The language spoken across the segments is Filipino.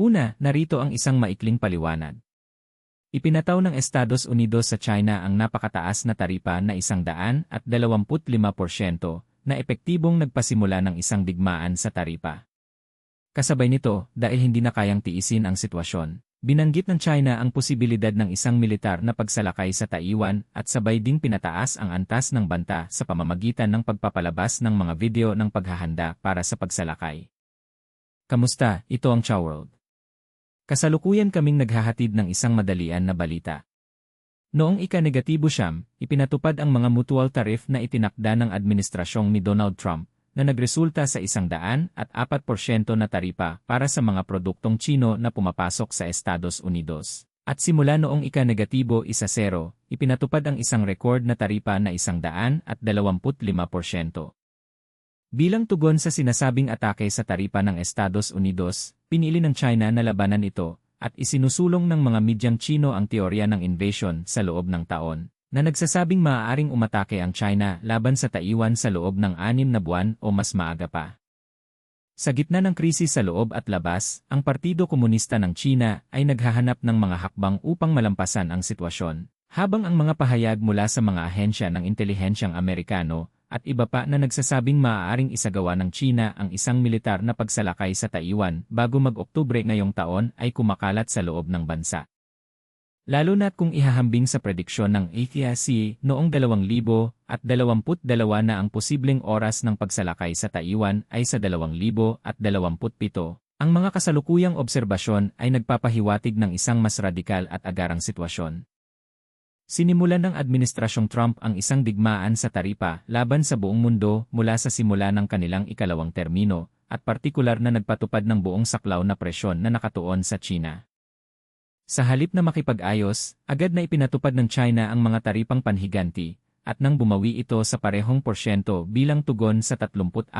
Una, narito ang isang maikling paliwanag. Ipinataw ng Estados Unidos sa China ang napakataas na taripa na isang daan at 25% na epektibong nagpasimula ng isang digmaan sa taripa. Kasabay nito, dahil hindi na kayang tiisin ang sitwasyon, binanggit ng China ang posibilidad ng isang militar na pagsalakay sa Taiwan at sabay ding pinataas ang antas ng banta sa pamamagitan ng pagpapalabas ng mga video ng paghahanda para sa pagsalakay. Kamusta? Ito ang Chow World. Kasalukuyan kaming naghahatid ng isang madalian na balita. Noong ika-negatibo siyam, ipinatupad ang mga mutual tariff na itinakda ng administrasyong ni Donald Trump na nagresulta sa isang daan at 4% na taripa para sa mga produktong Chino na pumapasok sa Estados Unidos. At simula noong ika-negatibo isa zero, ipinatupad ang isang record na taripa na isang daan at 25%. Bilang tugon sa sinasabing atake sa taripa ng Estados Unidos, pinili ng China na labanan ito, at isinusulong ng mga medyang Chino ang teorya ng invasion sa loob ng taon, na nagsasabing maaaring umatake ang China laban sa Taiwan sa loob ng anim na buwan o mas maaga pa. Sa gitna ng krisis sa loob at labas, ang Partido Komunista ng China ay naghahanap ng mga hakbang upang malampasan ang sitwasyon, habang ang mga pahayag mula sa mga ahensya ng intelihensyang Amerikano at iba pa na nagsasabing maaaring isagawa ng China ang isang militar na pagsalakay sa Taiwan bago mag-Oktubre ngayong taon ay kumakalat sa loob ng bansa. Lalo na't kung ihahambing sa prediksyon ng ATSC noong 2022 na ang posibleng oras ng pagsalakay sa Taiwan ay sa 2027, ang mga kasalukuyang obserbasyon ay nagpapahiwatig ng isang mas radikal at agarang sitwasyon. Sinimulan ng Administrasyong Trump ang isang digmaan sa taripa laban sa buong mundo mula sa simula ng kanilang ikalawang termino, at partikular na nagpatupad ng buong saklaw na presyon na nakatuon sa China. Sa halip na makipag-ayos, agad na ipinatupad ng China ang mga taripang panhiganti, at nang bumawi ito sa parehong porsyento bilang tugon sa 34%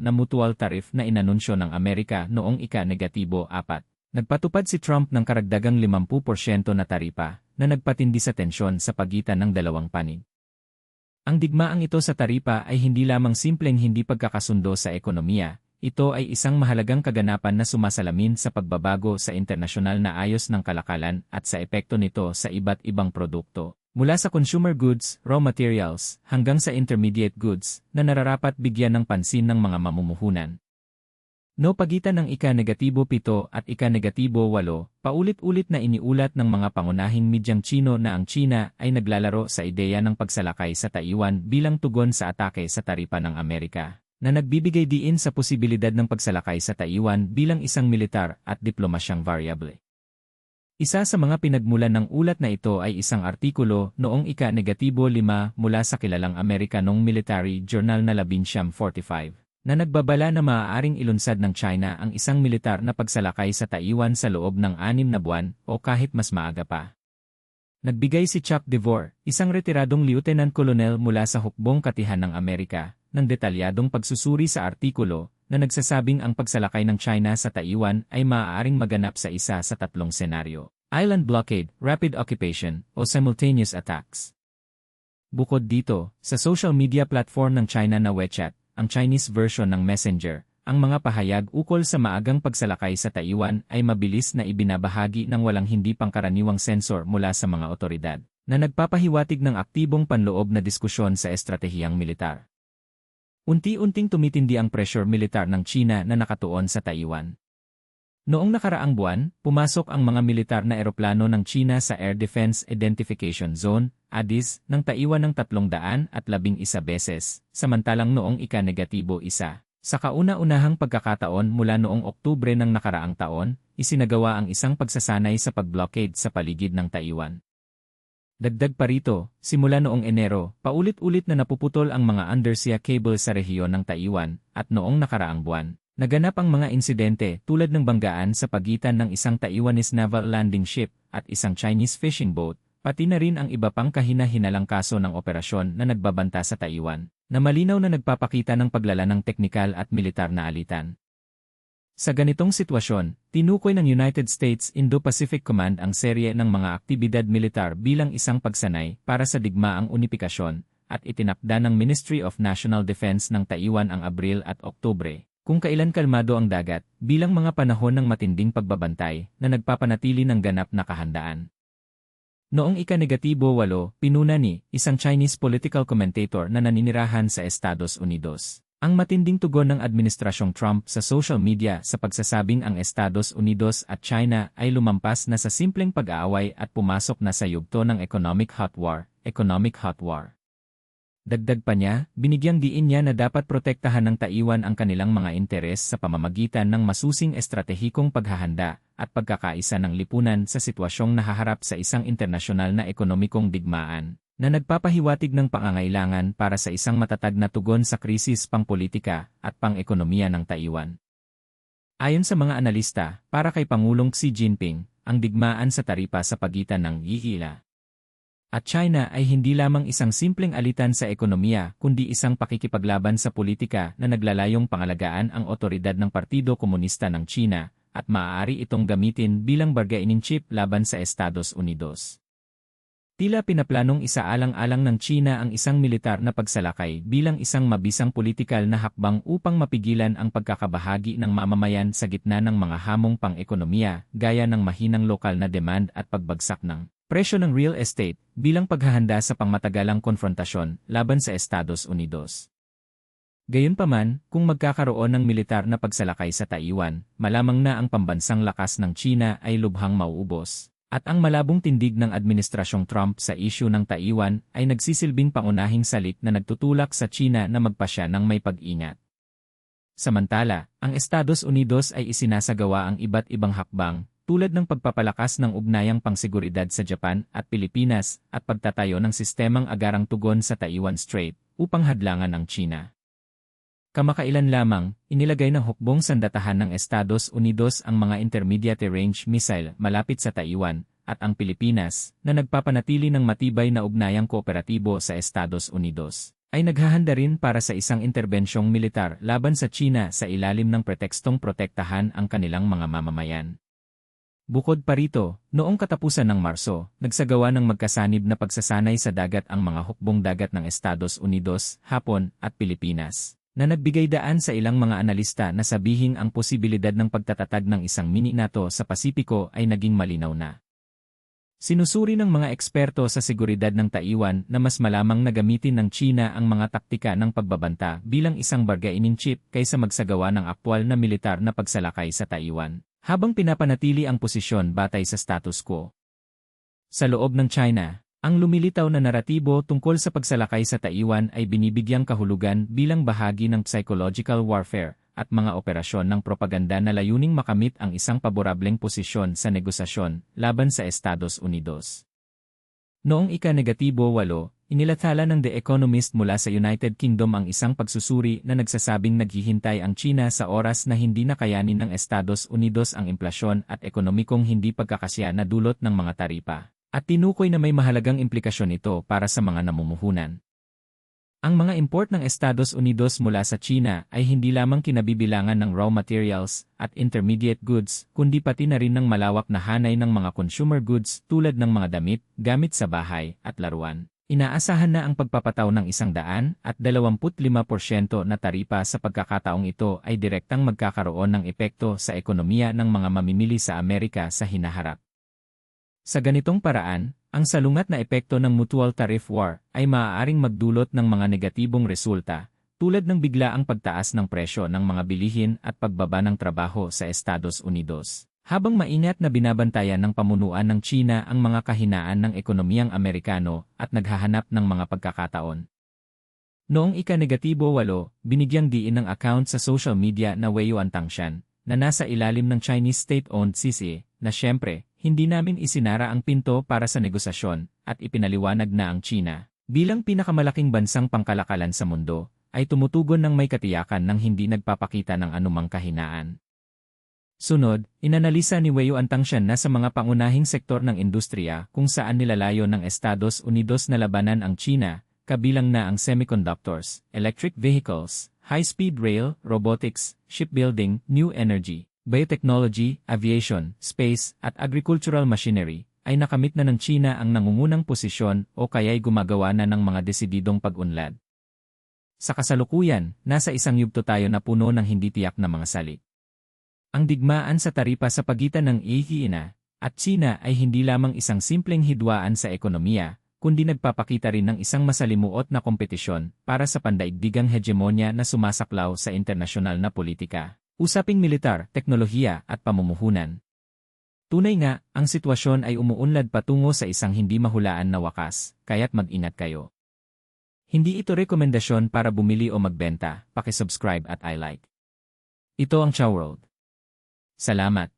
na mutual tariff na inanunsyo ng Amerika noong ika-negatibo 4. Nagpatupad si Trump ng karagdagang 50% na taripa na nagpatindi sa tensyon sa pagitan ng dalawang panig. Ang digmaang ito sa taripa ay hindi lamang simpleng hindi pagkakasundo sa ekonomiya, ito ay isang mahalagang kaganapan na sumasalamin sa pagbabago sa internasyonal na ayos ng kalakalan at sa epekto nito sa iba't ibang produkto, mula sa consumer goods, raw materials, hanggang sa intermediate goods na nararapat bigyan ng pansin ng mga mamumuhunan. No pagitan ng ika-negatibo 7 at ika-negatibo 8, paulit-ulit na iniulat ng mga pangunahing medyang Chino na ang China ay naglalaro sa ideya ng pagsalakay sa Taiwan bilang tugon sa atake sa taripa ng Amerika, na nagbibigay diin sa posibilidad ng pagsalakay sa Taiwan bilang isang militar at diplomasyang variable. Isa sa mga pinagmulan ng ulat na ito ay isang artikulo noong ika-negatibo 5 mula sa kilalang Amerikanong military journal na Labinsyam 45 na nagbabala na maaaring ilunsad ng China ang isang militar na pagsalakay sa Taiwan sa loob ng anim na buwan o kahit mas maaga pa. Nagbigay si Chuck DeVore, isang retiradong lieutenant colonel mula sa hukbong katihan ng Amerika, ng detalyadong pagsusuri sa artikulo na nagsasabing ang pagsalakay ng China sa Taiwan ay maaaring maganap sa isa sa tatlong senaryo. Island blockade, rapid occupation, o simultaneous attacks. Bukod dito, sa social media platform ng China na WeChat, ang Chinese version ng Messenger, ang mga pahayag ukol sa maagang pagsalakay sa Taiwan ay mabilis na ibinabahagi ng walang hindi pangkaraniwang sensor mula sa mga otoridad, na nagpapahiwatig ng aktibong panloob na diskusyon sa estratehiyang militar. Unti-unting tumitindi ang pressure militar ng China na nakatuon sa Taiwan. Noong nakaraang buwan, pumasok ang mga militar na eroplano ng China sa Air Defense Identification Zone Addis, ng Taiwan ng 311 beses, samantalang noong ika-negatibo isa. Sa kauna-unahang pagkakataon mula noong Oktubre ng nakaraang taon, isinagawa ang isang pagsasanay sa pag-blockade sa paligid ng Taiwan. Dagdag pa rito, simula noong Enero, paulit-ulit na napuputol ang mga undersea cable sa rehiyon ng Taiwan, at noong nakaraang buwan, naganap ang mga insidente tulad ng banggaan sa pagitan ng isang Taiwanese naval landing ship at isang Chinese fishing boat, Pati na rin ang iba pang kahina-hinalang kaso ng operasyon na nagbabanta sa Taiwan, na malinaw na nagpapakita ng paglala ng teknikal at militar na alitan. Sa ganitong sitwasyon, tinukoy ng United States Indo-Pacific Command ang serye ng mga aktibidad militar bilang isang pagsanay para sa digmaang unifikasyon, at itinakda ng Ministry of National Defense ng Taiwan ang Abril at Oktubre, kung kailan kalmado ang dagat, bilang mga panahon ng matinding pagbabantay na nagpapanatili ng ganap na kahandaan. Noong ika-negatibo walo, pinuna ni isang Chinese political commentator na naninirahan sa Estados Unidos. Ang matinding tugon ng Administrasyong Trump sa social media sa pagsasabing ang Estados Unidos at China ay lumampas na sa simpleng pag-aaway at pumasok na sa yugto ng economic hot war, economic hot war. Dagdag pa niya, binigyang diin niya na dapat protektahan ng Taiwan ang kanilang mga interes sa pamamagitan ng masusing estratehikong paghahanda at pagkakaisa ng lipunan sa sitwasyong nahaharap sa isang internasyonal na ekonomikong digmaan na nagpapahiwatig ng pangangailangan para sa isang matatag na tugon sa krisis pangpolitika at pang-ekonomiya ng Taiwan. Ayon sa mga analista, para kay Pangulong Xi Jinping, ang digmaan sa taripa sa pagitan ng Yihila at China ay hindi lamang isang simpleng alitan sa ekonomiya kundi isang pakikipaglaban sa politika na naglalayong pangalagaan ang otoridad ng Partido Komunista ng China at maaari itong gamitin bilang bargaining chip laban sa Estados Unidos. Tila pinaplanong isaalang-alang ng China ang isang militar na pagsalakay bilang isang mabisang politikal na hakbang upang mapigilan ang pagkakabahagi ng mamamayan sa gitna ng mga hamong pang-ekonomiya gaya ng mahinang lokal na demand at pagbagsak ng presyo ng real estate bilang paghahanda sa pangmatagalang konfrontasyon laban sa Estados Unidos. Gayunpaman, kung magkakaroon ng militar na pagsalakay sa Taiwan, malamang na ang pambansang lakas ng China ay lubhang mauubos. At ang malabong tindig ng Administrasyong Trump sa isyu ng Taiwan ay nagsisilbing pangunahing salik na nagtutulak sa China na magpasya ng may pag-ingat. Samantala, ang Estados Unidos ay isinasagawa ang iba't ibang hakbang tulad ng pagpapalakas ng ugnayang pangsiguridad sa Japan at Pilipinas at pagtatayo ng sistemang agarang tugon sa Taiwan Strait upang hadlangan ang China. Kamakailan lamang, inilagay ng hukbong sandatahan ng Estados Unidos ang mga intermediate-range missile malapit sa Taiwan at ang Pilipinas, na nagpapanatili ng matibay na ugnayang kooperatibo sa Estados Unidos, ay naghahanda rin para sa isang interbensyong militar laban sa China sa ilalim ng pretekstong protektahan ang kanilang mga mamamayan. Bukod pa rito, noong katapusan ng Marso, nagsagawa ng magkasanib na pagsasanay sa dagat ang mga hukbong dagat ng Estados Unidos, Hapon at Pilipinas na nagbigay daan sa ilang mga analista na sabihin ang posibilidad ng pagtatatag ng isang mini-NATO sa Pasipiko ay naging malinaw na. Sinusuri ng mga eksperto sa seguridad ng Taiwan na mas malamang na gamitin ng China ang mga taktika ng pagbabanta bilang isang bargaining chip kaysa magsagawa ng aktwal na militar na pagsalakay sa Taiwan, habang pinapanatili ang posisyon batay sa status quo. Sa loob ng China, ang lumilitaw na naratibo tungkol sa pagsalakay sa Taiwan ay binibigyang kahulugan bilang bahagi ng psychological warfare at mga operasyon ng propaganda na layuning makamit ang isang paborableng posisyon sa negosasyon laban sa Estados Unidos. Noong ika-negatibo walo, inilathala ng The Economist mula sa United Kingdom ang isang pagsusuri na nagsasabing naghihintay ang China sa oras na hindi nakayanin ng Estados Unidos ang implasyon at ekonomikong hindi pagkakasya na dulot ng mga taripa. At tinukoy na may mahalagang implikasyon ito para sa mga namumuhunan. Ang mga import ng Estados Unidos mula sa China ay hindi lamang kinabibilangan ng raw materials at intermediate goods, kundi pati na rin ng malawak na hanay ng mga consumer goods tulad ng mga damit, gamit sa bahay, at laruan. Inaasahan na ang pagpapataw ng isang daan at 25% na taripa sa pagkakataong ito ay direktang magkakaroon ng epekto sa ekonomiya ng mga mamimili sa Amerika sa hinaharap. Sa ganitong paraan, ang salungat na epekto ng mutual tariff war ay maaaring magdulot ng mga negatibong resulta, tulad ng biglaang pagtaas ng presyo ng mga bilihin at pagbaba ng trabaho sa Estados Unidos. Habang maingat na binabantayan ng pamunuan ng China ang mga kahinaan ng ekonomiyang Amerikano at naghahanap ng mga pagkakataon. Noong ika-negatibo walo, binigyang diin ng account sa social media na Weiyuan Tangshan, na nasa ilalim ng Chinese state-owned CCA, na siyempre, hindi namin isinara ang pinto para sa negosasyon at ipinaliwanag na ang China, bilang pinakamalaking bansang pangkalakalan sa mundo, ay tumutugon ng may katiyakan ng hindi nagpapakita ng anumang kahinaan. Sunod, inanalisa ni Weyo Antangsyan na sa mga pangunahing sektor ng industriya kung saan nilalayo ng Estados Unidos na labanan ang China, kabilang na ang semiconductors, electric vehicles, high-speed rail, robotics, shipbuilding, new energy, biotechnology, aviation, space, at agricultural machinery, ay nakamit na ng China ang nangungunang posisyon o kaya'y gumagawa na ng mga desididong pag-unlad. Sa kasalukuyan, nasa isang yugto tayo na puno ng hindi tiyak na mga salik. Ang digmaan sa taripa sa pagitan ng China at China ay hindi lamang isang simpleng hidwaan sa ekonomiya, kundi nagpapakita rin ng isang masalimuot na kompetisyon para sa pandaigdigang hegemonya na sumasaklaw sa internasyonal na politika, usaping militar, teknolohiya at pamumuhunan. Tunay nga, ang sitwasyon ay umuunlad patungo sa isang hindi mahulaan na wakas, kaya't mag-ingat kayo. Hindi ito rekomendasyon para bumili o magbenta, pakisubscribe at I like. Ito ang Chow World. Salamat.